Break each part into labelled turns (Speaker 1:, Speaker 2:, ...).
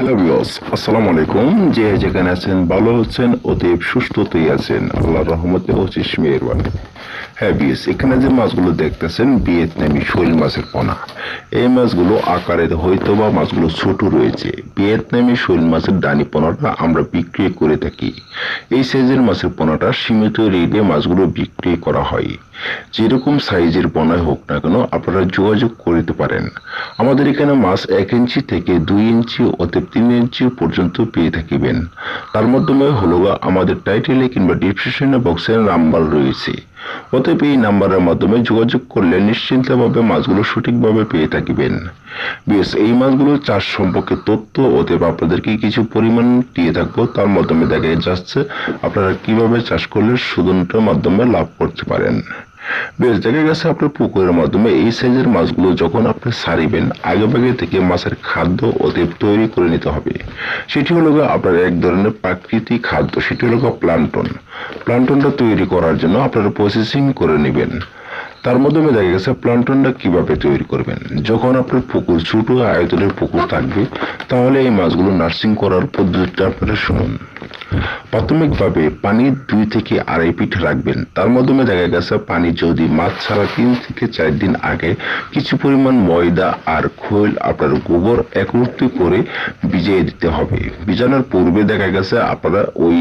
Speaker 1: Hello বিয়স আসসালামু আলাইকুম যে যেখানে আছেন, ভালো হচ্ছেন অতীব সুস্থতেই আছেন। আল্লাহ রহমতে ও মেহরবানি হ্যাঁ বিয়স এখানে যে মাছগুলো দেখতেছেন, ভিয়েতনামি শৈল মাছের পোনা। এই মাছগুলো আকারে হয়তো বা মাছগুলো ছোট রয়েছে। ভিয়েতনামি শৈল মাছের ডানি পোনাটা আমরা বিক্রি করে থাকি। এই সাইজের মাছের পোনাটা সীমিত রেটে মাছগুলো বিক্রি করা হয়। যেরকম সাইজের পোনায় হোক না কেন, আপনারা যোগাযোগ করতে পারেন। আমাদের এখানে মাছ এক ইঞ্চি থেকে দুই ইঞ্চি অতএব তিন ইঞ্চি পর্যন্ত পেয়ে থাকিবেন। তার মাধ্যমে হলো আমাদের টাইটেলে কিংবা ডিসক্রিপশনে বক্সের নাম্বার রয়েছে। অতএব এই নাম্বারের মাধ্যমে যোগাযোগ করলে নিশ্চিন্তভাবে মাছগুলো সঠিকভাবে পেয়ে থাকিবেন। বেশ এই মাছগুলো চাষ সম্পর্কে তথ্য, অতএব আপনাদেরকে কিছু পরিমাণ দিয়ে থাকব তার মাধ্যমে দেখা যাচ্ছে আপনারা কীভাবে চাষ করলে সুদনটার মাধ্যমে লাভ করতে পারেন। বেশ দেখা গেছে আপনার পুকুরের মাধ্যমে এই সাইজের মাছগুলো যখন আপনি সারিবেন আগে ভাগে থেকে মাছের খাদ্য অতএব তৈরি করে নিতে হবে। সেটি হলো আপনার এক ধরনের প্রাকৃতিক খাদ্য, সেটি হলো প্লান্টন। প্লান্টনটা তৈরি করার জন্য আপনারা প্রসেসিং করে নেবেন। তার মাধ্যমে দেখা গেছে প্লান্টনটা কীভাবে তৈরি করবেন। যখন আপনার পুকুর, ছোট আয়তনের পুকুর থাকবে, তাহলে এই মাছগুলো নার্সিং করার পদ্ধতিটা আপনারা শুনুন। প্রাথমিকভাবে পানি দুই থেকে আড়াই ফিট রাখবেন। তার মাধ্যমে দেখা গেছে, পানি যদি মাছ ছাড়া তিন থেকে চার দিন আগে কিছু পরিমাণ ময়দা আর খোল আপনার গোবর একত্রিত করে ভিজিয়ে দিতে হবে। ভিজানোর পূর্বে দেখা গেছে, আপনারা ওই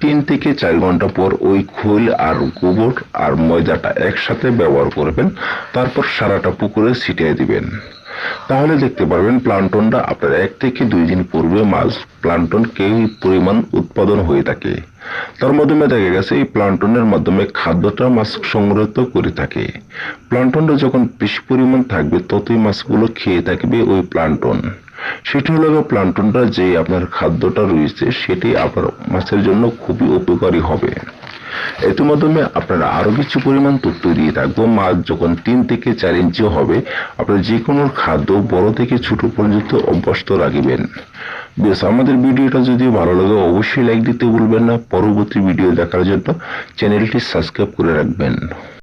Speaker 1: তিন থেকে চার ঘণ্টা পর ওই খোল আর গোবর আর ময়দাটা একসাথে ব্যবহার করবেন। তারপর সারাটা পুকুরে ছিটিয়ে দিবেন। তাহলে দেখতে পারবেন প্লান্টনটা আপনার এক থেকে দুই দিন পূর্বে মাছ প্লান্টন কেউ পরিমাণ উৎপাদন হয়ে থাকে। তার মাধ্যমে দেখা গেছে এই প্লান্টনের মাধ্যমে খাদ্যটা মাছ সংগ্রহিত করে থাকে। প্লান্টনটা যখন বেশি পরিমাণ থাকবে, ততই মাছগুলো খেয়ে থাকবে ওই প্লান্টন। সেটি হলো প্লান্টনটা যে আপনার খাদ্যটা রয়েছে, সেটি আপনার মাছের জন্য খুবই উপকারী হবে। এর মাধ্যমে আপনারা আরও কিছু পরিমাণ তথ্য দিয়ে থাকব। মাছ যখন তিন থেকে চার ইঞ্চি হবে, আপনারা যে কোনো খাদ্য বড় থেকে ছোট পর্যন্ত অভ্যস্ত রাখবেন। বেশ, আমাদের ভিডিওটা যদি ভালো লাগে, অবশ্যই লাইক দিতে ভুলবেন না। পরবর্তী ভিডিও দেখার জন্য চ্যানেলটি সাবস্ক্রাইব করে রাখবেন।